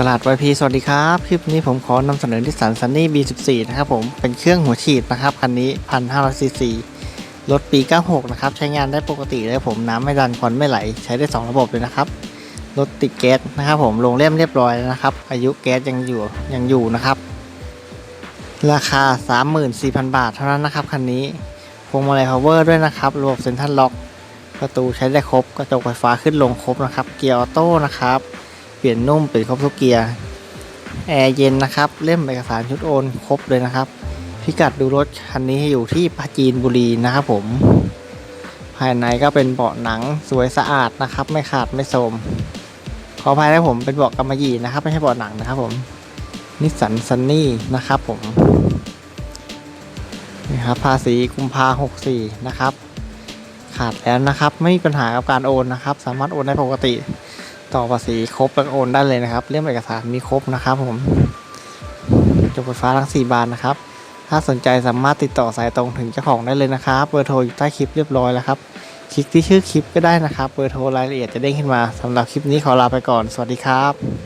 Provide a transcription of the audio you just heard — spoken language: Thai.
ตลาด YP สวัสดีครับ คลิปนี้ผมขอนำเสนอนิสสันซันนี่ B14 นะครับผม เป็นเครื่องหัวฉีดนะครับ คันนี้ 1,500 ซีซี รถปี 96 นะครับ ใช้งานได้ปกติเลยผมน้ำไม่ดันควันไม่ไหล ใช้ได้ 2 ระบบเลยนะครับ รถติดแก๊สนะครับผม ลงเล่มเรียบร้อยแล้วนะครับ อายุแก๊สยังอยู่ ยังอยู่นะครับ ราคา 34,000 บาทเท่านั้นนะครับ คันนี้ พวงมาลัย power ด้วยนะครับ ระบบเซ็นทรัลล็อก ประตูใช้ได้ครบ กระจกไฟฟ้าขึ้นลงครบนะครับ เกียร์ออโต้นะครับ เปลี่ยนนุ่มเปลี่ยนครบทุกเกียร์แอร์เย็นนะครับเล่มเอกสารชุดโอนครบเลยนะครับ พิกัดดูรถคันนี้อยู่ที่ปราจีนบุรีนะครับผม ภายในก็เป็นเบาะหนังสวยสะอาดนะครับ ไม่ขาดไม่โทมขออภัยนะผมเป็นเบาะกำมะหยี่นะครับ ไม่ใช่เบาะหนังนะครับผมนิสสันซันนี่นะครับผมนี่ครับภาษีกุมภาหกสี่นะครับ ขาดแล้วนะครับ ไม่มีปัญหากับการโอนนะครับ สามารถโอนได้ปกติ ต่อภาษีครบแล้วโอนได้เลยนะครับ เรื่องเอกสารมีครบนะครับผมจบไฟฟ้าทั้ง 4 บานนะครับ ถ้าสนใจสามารถติดต่อสายตรงถึงเจ้าของได้เลยนะครับ เบอร์โทรอยู่ใต้คลิปเรียบร้อยแล้วครับ คลิกที่ชื่อคลิปก็ได้นะครับ เบอร์โทรรายละเอียดจะเด้งขึ้นมาสำหรับคลิปนี้ขอลาไปก่อน สวัสดีครับ